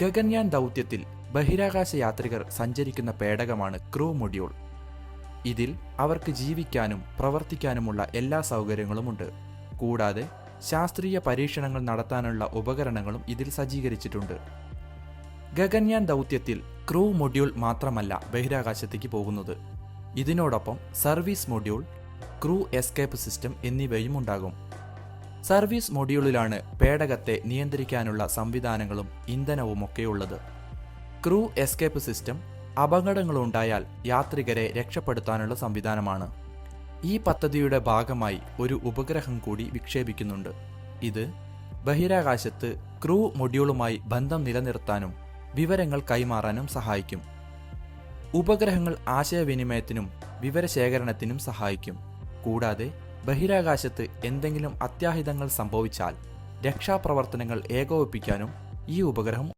ഗഗൻയാൻ ദൗത്യത്തിൽ ബഹിരാകാശ യാത്രികർ സഞ്ചരിക്കുന്ന പേടകമാണ് ക്രൂ മൊഡ്യൂൾ. ഇതിൽ അവർക്ക് ജീവിക്കാനും പ്രവർത്തിക്കാനുമുള്ള എല്ലാ സൗകര്യങ്ങളുമുണ്ട്. കൂടാതെ ശാസ്ത്രീയ പരീക്ഷണങ്ങൾ നടത്താനുള്ള ഉപകരണങ്ങളും ഇതിൽ സജ്ജീകരിച്ചിട്ടുണ്ട്. ഗഗൻയാൻ ദൗത്യത്തിൽ ക്രൂ മൊഡ്യൂൾ മാത്രമല്ല ബഹിരാകാശത്തേക്ക് പോകുന്നത്. ഇതിനോടൊപ്പം service module crew escape system എന്നിവയും ഉണ്ടാകും. സർവീസ് മൊഡ്യൂളിലാണ് പേടകത്തെ നിയന്ത്രിക്കാനുള്ള സംവിധാനങ്ങളും ഇന്ധനവും ഇന്ധനവുമൊക്കെയുള്ളത്. ക്രൂ എസ്കേപ്പ് സിസ്റ്റം അപകടങ്ങളുണ്ടായാൽ യാത്രികരെ രക്ഷപ്പെടുത്താനുള്ള സംവിധാനമാണ്. ഈ പദ്ധതിയുടെ ഭാഗമായി ഒരു ഉപഗ്രഹം കൂടി വിക്ഷേപിക്കുന്നുണ്ട്. ഇത് ബഹിരാകാശത്ത് ക്രൂ മൊഡ്യൂളുമായി ബന്ധം നിലനിർത്താനും വിവരങ്ങൾ കൈമാറാനും സഹായിക്കും. ഉപഗ്രഹങ്ങൾ ആശയവിനിമയത്തിനും വിവരശേഖരണത്തിനും സഹായിക്കും. കൂടാതെ ബഹിരാകാശത്ത് എന്തെങ്കിലും അത്യാഹിതങ്ങൾ സംഭവിച്ചാൽ രക്ഷാപ്രവർത്തനങ്ങൾ ഏകോപിപ്പിക്കാനും ഈ ഉപഗ്രഹം